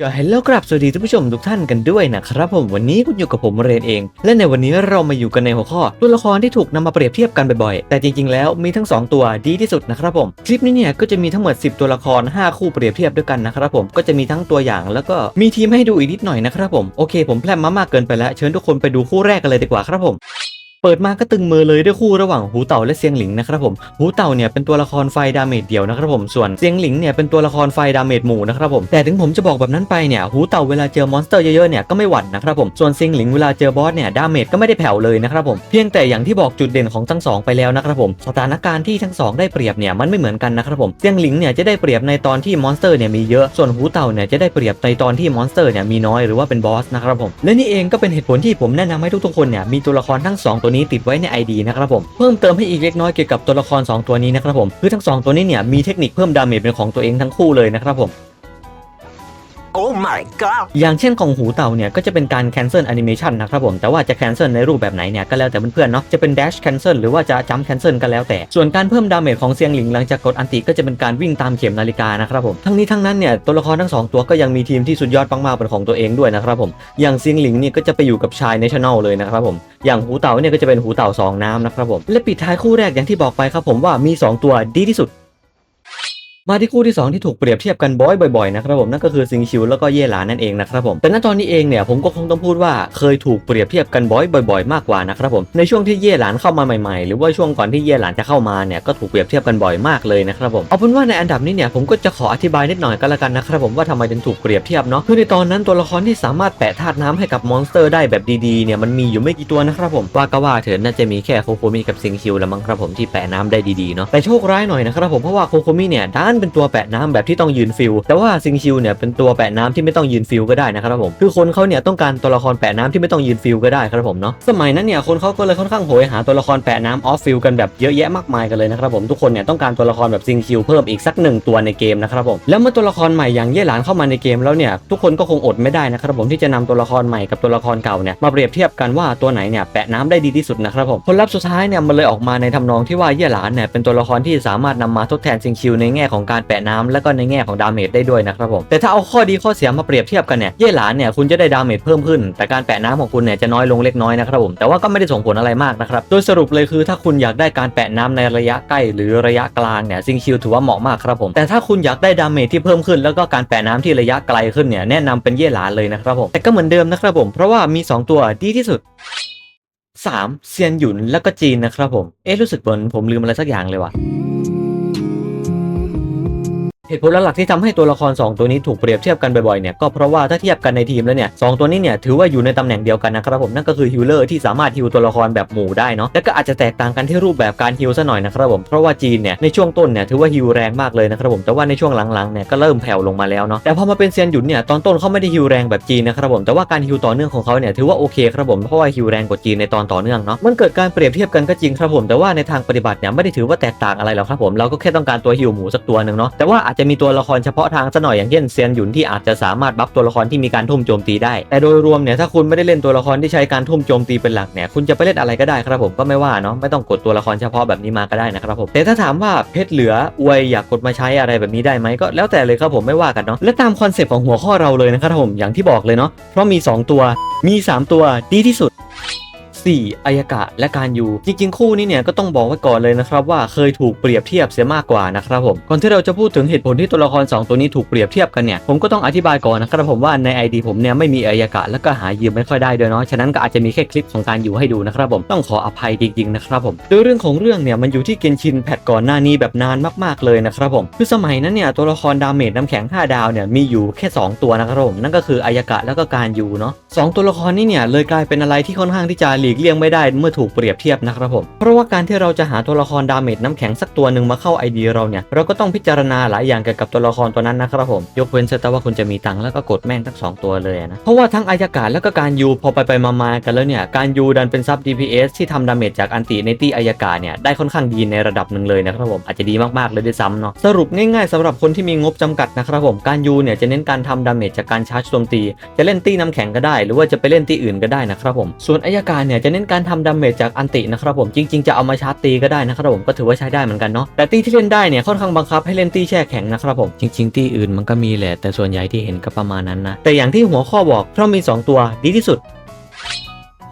ก็เฮลโลครับสวัสดีท่านผู้ชมทุกท่านกันด้วยนะครับผมวันนี้คุณอยู่กับผมเรนเอง และในวันนี้เรามาอยู่กันในหัวข้อ ตัวละครที่ถูกนำมาเปรียบเทียบกันบ่อยๆ แต่จริงๆแล้วมีทั้ง 2 ตัวดีที่สุดนะครับผม คลิปนี้เนี่ยก็จะมีทั้งหมด 10 ตัวละคร 5 คู่เปรียบเทียบด้วยกันนะครับผมก็จะมีทั้งตัวอย่างแล้วก็มีทีมให้ดูอีกนิดหน่อยนะครับผมโอเค ผมแพลมมามากเกินไปแล้วเชิญทุกคนไปดูคู่แรกกันเลยดีกว่าครับผม เปิดมาก็ตึงมือเลยด้วยคู่ระหว่างหูเต่าและเซียงหลิงนะครับผมหูเต่าเนี่ยเป็นตัวละครไฟดาเมจเดียวนะครับผมส่วนเซียงหลิงเนี่ยเป็นตัวละครไฟดาเมจหมู่นะครับผมแต่ถึงผมจะบอกแบบนั้นไปเนี่ยหูเต่าเวลาเจอมอนสเตอร์เยอะๆเนี่ยก็ไม่หวั่นนะครับผมส่วนเซียงหลิงเวลาเจอบอสเนี่ยดาเมจก็ไม่ได้แผ่วเลยนะครับผมเพียงแต่อย่างที่บอกจุดเด่นของทั้งสองไปแล้วนะครับผมสถานการณ์ที่ทั้งสองได้เปรียบเนี่ยมันไม่เหมือนกันนะครับผมเซียงหลิงเนี่ยจะได้เปรียบในตอนที่มอนสเตอร์เนี่ยมีเยอะส่วนหูเต่าเนี่ยจะได้เปรียบในตอนที่มอนสเตอร์เนี่ยมีน้อยหรือว่าเป็นบอสนะครับผมและนี่เองก็เป็นเหตุผลที่ผมแนะนำให้ทุกๆคนเนี่ยมีตัวละครทั้งสองตัวนี้ติดไว้ใน ID นะครับผมเพิ่มเติมให้อีกเล็กน้อยเกี่ยวกับตัวละคร 2 ตัวนี้นะครับผมคือทั้ง 2 ตัวนี้เนี่ยมีเทคนิคเพิ่มดาเมจเป็นของตัวเองทั้งคู่เลยนะครับผม Oh my god อย่างเช่นของหูเต่าเนี่ยก็จะเป็นการ cancel animation นะครับผม แต่ว่าจะ cancel ในรูปแบบไหนเนี่ยก็แล้วแต่เพื่อนๆเนาะ จะเป็น dash cancel หรือว่าจะ jump cancel ก็แล้วแต่ ส่วนการเพิ่มดาเมจของเซียงหลิงหลังจากกดอันติก็จะเป็นการวิ่งตามเข็มนาฬิกานะครับผม ทั้งนี้ทั้งนั้นเนี่ยตัวละครทั้งสองตัวก็ยังมีทีมที่สุดยอดมากๆเป็นของตัวเองด้วยนะครับผม อย่างเซียงหลิงเนี่ยก็จะไปอยู่กับชาย national เลยนะครับผม อย่างหูเต่าเนี่ยก็จะเป็นหูเต่าสองน้ำนะครับผม และปิดท้ายคู่แรกอย่างที่บอกไปครับผมว่ามีสองตัวดีที่สุด มาที่คู่ที่ 2 ที่ถูกเปรียบเทียบกันบ่อยๆนะครับผมนั่นก็คือซิงชิวแล้วก็เย่หลานนั่นเองนะครับผมแต่ณตอนนี้เองเนี่ยผมก็คงต้องพูดว่าเคยถูกเปรียบเทียบกันบ่อยๆ มากกว่านะครับผมในช่วงที่เย่หลานเข้ามาใหม่ๆ หรือว่าช่วงก่อนที่เย่หลานจะเข้ามาเนี่ยก็ถูกเปรียบเทียบกันบ่อยมากเลยนะครับผมเอาเป็นว่าในอันดับนี้เนี่ยผมก็จะขออธิบายนิดหน่อยก็แล้วกันนะครับผมว่าทำไมถึงถูกเปรียบเทียบเนาะคือในตอนนั้นตัวละครที่สามารถแปะธาตุน้ำให้กับมอนสเตอร์ได้แบบดีๆเนี่ยมันมีอยู่ไม่กี่ตัวนะครับผมว่าก็ว่าเถอะน่าจะมีแค่โคโคมิกับซิงชิวละมั้งครับผมที่แปะน้ำได้ดีๆเนาะแต่โชคร้ายหน่อยนะครับผมเพราะว่าโคโคมิเนี่ยด้านเป็นตัวแปะน้ำแบบที่ต้องยืนฟิลแต่ว่าซิงชิวเนี่ยเป็นตัวแปะน้ำที่ไม่ต้องยืนฟิลก็ได้นะครับผมคือคนเขาเนี่ยต้องการตัวละครแปะน้ำที่ไม่ต้องยืนฟิลก็ได้ครับผมเนาะสมัยนั้นเนี่ยคนเขาก็เลยค่อนข้างโหยหาตัวละครแปะน้ำออฟฟิลกันแบบเยอะแยะมากมายกันเลยนะครับผมทุกคนเนี่ยต้องการตัวละครแบบซิงชิวเพิ่มอีกสักหนึ่งตัวในเกมนะครับผมแล้วเมื่อตัวละครใหม่อย่างเย่หลานเข้ามาในเกมแล้วเนี่ยทุกคนก็คงอดไม่ได้นะครับผมที่จะนำตัวละครใหม่กับตัวละครเก่าเนี่ยมาเปรียบเทียบกันว่าตัวไหนเนี่ยแปะน้ำได้ดีที่สุดนะครับผมผลลัพธ์สุดท้ายเนี่ยมันเลยออกมาในทำนองที่ว่าเย่หลานเนี่ยเป็นตัวละครที่สามารถนำมาทดแทนซิงชิวในแง่ของการแปะน้ำและก็ในแง่ของดาเมจได้ด้วยนะครับผมแต่ถ้าเอาข้อดีข้อเสียมาเปรียบเทียบกันเนี่ยเย่หลานเนี่ยคุณจะได้ดาเมจเพิ่มขึ้น แต่การแปะน้ำของคุณเนี่ยจะน้อยลงเล็กน้อยนะครับผมแต่ว่าก็ไม่ได้ส่งผลอะไรมากนะครับโดยสรุปเลยคือถ้าคุณอยากได้การแปะน้ำในระยะใกล้หรือระยะกลางเนี่ยซิงชิวถือว่าเหมาะมากครับผมแต่ถ้าคุณอยากได้ดาเมจที่เพิ่มขึ้น แล้วก็การแปะน้ำที่ระยะไกลขึ้นเนี่ยแนะนำเป็นเย่หลานเลยนะครับผมแต่ก็เหมือนเดิมนะครับผมเพราะว่ามี 2 ตัวดีที่สุด 3. เซียนหยุนแล้วก็จีนนะครับผม เอ๊ะรู้สึกเหมือนผมลืมอะไรสักอย่างเลยว่ะ เหตุผลหลักที่ทำให้ตัวละคร 2 ตัวนี้ถูกเปรียบเทียบกันบ่อยๆเนี่ยก็เพราะว่าถ้าเทียบกันในทีมแล้วเนี่ยสองตัวนี้เนี่ยถือว่าอยู่ในตำแหน่งเดียวกันนะครับผมนั่นก็คือฮิลเลอร์ที่สามารถฮิลตัวละครแบบหมู่ได้เนาะและก็อาจจะแตกต่างกันที่รูปแบบการฮิลซะหน่อยนะครับผมเพราะว่าจีนเนี่ยในช่วงต้นเนี่ยถือว่าฮิลแรงมากเลยนะครับผมแต่ว่าในช่วงหลังๆเนี่ยก็เริ่มแผ่วลงมาแล้วเนาะแต่พอมาเป็นเซียนหยุนเนี่ยตอนต้นเขาไม่ได้ฮิลแรงแบบจีนนะครับผมแต่ว่าการฮิลต่อเนื่องของเขาเนี่ยถือว่าโอเคครับผมเพราะว่าฮิลแรงกว่าจีนในตอนต่อเนื่องเนาะมันเกิดการเปรียบเทียบกันก็จริงครับผมแต่ว่าในทางปฏิบัติเนี่ยไม่ได้ถือว่าแตกต่างอะไรหรอกครับผมเราก็แค่ต้องการตัวฮิลหมูสักตัวหนึ่งเนาะแต่ว่าอาจจะมีตัวละครเฉพาะทางซะหน่อยอย่างเช่นเซียนหยุนที่อาจจะสามารถบัฟตัวละครที่มีการทุ่มโจมตีได้ แต่โดยรวมเนี่ยถ้าคุณไม่ได้เล่นตัวละครที่ใช้การทุ่มโจมตีเป็นหลักเนี่ยคุณจะไปเล่นอะไรก็ได้ครับผมก็ไม่ว่าเนาะไม่ต้องกดตัวละครเฉพาะแบบนี้มาก็ได้นะครับผมแต่ถ้าถามว่าเพชรเหลืออวยอยากกดมาใช้อะไรแบบนี้ได้ไหมก็แล้วแต่เลยครับผมไม่ว่ากันเนาะและตามคอนเซปต์ของหัวข้อเราเลยนะครับผมอย่างที่บอกเลยเนาะเพราะมี 2 ตัวมี 3 ตัวดีที่สุด 4. อายากะและการยูจริงๆ คู่นี้เนี่ยก็ต้องบอกไว้ก่อนเลยนะครับว่าเคยถูกเปรียบเทียบเสียมากกว่านะครับผมก่อนที่เราจะพูดถึงเหตุผลที่ตัวละคร 2 ตัวนี้ถูกเปรียบเทียบกันเนี่ยผมก็ต้องอธิบายก่อนนะครับผมว่าใน ID ผมเนี่ยไม่มีอายากะแล้วก็หายืมไม่ค่อยได้ด้วยเนาะฉะนั้นก็อาจจะมีแค่คลิปของการยูให้ดูนะครับผมต้องขออภัยจริงๆนะครับผมโดยเรื่องของเรื่องเนี่ยมันอยู่ที่เกนชินแพทก่อนหน้านี้แบบนานมากๆเลยนะครับผมคือสมัยนั้นเนี่ยตัวละครดาเมจน้ำแข็ง 5 ดาวเนี่ยมีอยู่แค่ 2 ตัวนะครับผมนั่นก็คืออายากะแล้วก็การยูเนาะสองตัวละครนี้เนี่ยเลยกลายเป็นอะไรที่ค่อนข้างที่จะหลีกเลี่ยงไม่ได้เมื่อถูกเปรียบเทียบนะครับผม เพราะว่าการที่เราจะหาตัวละครดาเมจน้ำแข็งสักตัวหนึ่งมาเข้า ID เราเนี่ย เราก็ต้องพิจารณาหลายอย่างเกี่ยวกับตัวละครตัวนั้นนะครับผม ยกเว้นแต่ว่าคุณจะมีตังค์แล้วก็กดแม่งทั้งสองตัวเลยนะ เพราะว่าทั้งอายากาศแล้วก็การยูพอไปไปมามากันแล้วเนี่ย การยูดันเป็นซับ DPS ที่ทำดาเมจจากอันติในตีอายากาศเนี่ยได้ค่อนข้างดีในระดับหนึ่งเลยนะครับผมอาจจะดีมากๆเลยด้วยซ้ำเนาะสรุปง่ายๆสำหรับคนที่มีงบจำกัดนะครับผมการยูเนี่ยจะเน้นการทำดาเมจจากการชาร์จโจมตี จะเล่นตีน้ำแข็งก็ได้ หรือว่าจะไปเล่นตีอื่นก็ได้นะครับผมส่วนอายการเนี่ยจะจะเน้นการทำดาเมจจากอันตินะครับผมจริง ๆ จะเอามาชาร์จตีก็ได้นะครับผมก็ถือว่าใช้ได้เหมือนกันเนาะแต่ตีที่เล่นได้เนี่ยค่อนข้างบังคับให้เล่นตีแช่แข็งนะครับผมจริง ๆ ตีอื่นมันก็มีแหละแต่ส่วนใหญ่ที่เห็นก็ประมาณนั้นนะแต่อย่างที่หัวข้อบอกเพราะมี 2 ตัวดีที่สุด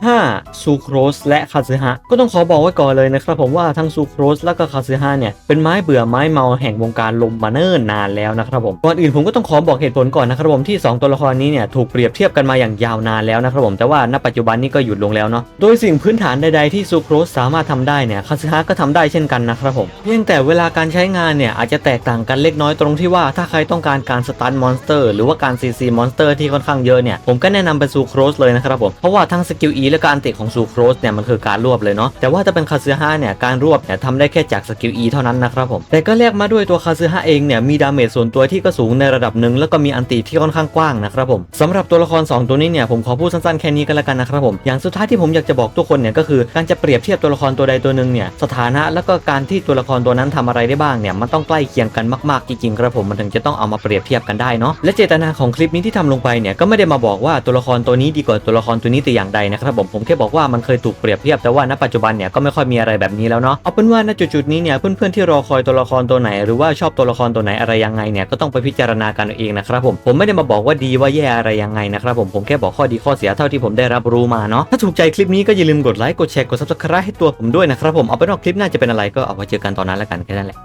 5. ซูโครสและคาซึฮะก็ต้องขอบอกไว้ก่อนเลยนะครับผมว่าทั้งซูโครสและก็คาซึฮะเนี่ยเป็นไม้เบื่อไม้เมาแห่งวงการลมมาเนิ่นนานแล้วนะครับผมก่อนอื่นผมก็ต้องขอบอกเหตุผลก่อนนะครับผมที่ 2 ตัวละครนี้เนี่ยถูกเปรียบเทียบกันมาอย่างยาวนานแล้วนะครับผมแต่ว่าณปัจจุบันนี้ก็หยุดลงแล้วเนาะโดยสิ่งพื้นฐานใดๆที่ซูโครสสามารถทำได้เนี่ยคาซึฮะก็ทำได้เช่นกันนะครับผมเพียงแต่เวลาการใช้งานเนี่ยอาจจะแตกต่างกันเล็กน้อยตรงที่ว่าถ้าใครต้องการการสตันมอนสเตอร์หรือว่าการซีซีมอนสเตอร์ที่ค่อนข้างเยอะเนี่ยผมก็แนะนำเป็นซูโครสเลยนะครับผมเพราะว่าทั้งสกิล E และการติของซูโครสเนี่ยมันคือการรวบเลยเนาะแต่ว่าถ้าเป็นคาซึฮะเนี่ยการรวบเนี่ยทำได้แค่จากสกิล E เท่านั้นนะครับผมแต่ก็แลกมาด้วยตัวคาซึฮะเองเนี่ยมีดาเมจส่วนตัวที่ก็สูงในระดับหนึ่งแล้วก็มีอันติที่ค่อนข้างกว้างนะครับผมสำหรับตัวละคร 2 ตัวนี้เนี่ยผมขอพูดสั้นๆแค่นี้ก็แล้วกันนะครับผมอย่างสุดท้ายที่ผมอยากจะบอกทุกคนเนี่ยก็คือการจะเปรียบเทียบตัวละครตัวใดตัวหนึ่งเนี่ยสถานะแล้วก็การที่ตัวละครตัวนั้นทำอะไรได้บ้างเนี่ยมันต้องใกล้เคียงกันมากๆจริงๆครับผมมันถึงจะต้องเอามาเปรียบเทียบกันได้เนาะและเจตนาของคลิปนี้ที่ทำลงไปเนี่ยก็ไม่ได้มาบอกว่าตัวละครตัวนี้ดีกว่าตัวละครตัวนี้แต่อย่างใดนะครับผมผมแค่บอกว่ามันเคยถูกเปรียบเทียบแต่ว่าณปัจจุบันเนี่ยก็ไม่ค่อยมีอะไรแบบนี้แล้วเนาะเอาเป็นว่าณจุดๆนี้เนี่ยเพื่อนๆที่รอคอยตัวละครตัวไหน หรือว่าชอบตัวละครตัวไหนอะไรยังไงเนี่ยก็ต้องไปพิจารณากันเองนะครับผมผมไม่ได้มาบอกว่าดีว่าแย่อะไรยังไงนะครับผมผมแค่บอกข้อดีข้อเสียเท่าที่ผมได้รับรู้มาเนาะถ้าถูกใจคลิปนี้ก็อย่าลืมกดไลค์กดแชร์กด subscribe ให้ตัวผมด้วยนะครับผมเอาเป็นว่าคลิปหน้าจะเป็นอะไรก็เอาไว้เจอกันตอนนั้นแล้วกันแค่นั้นแหละ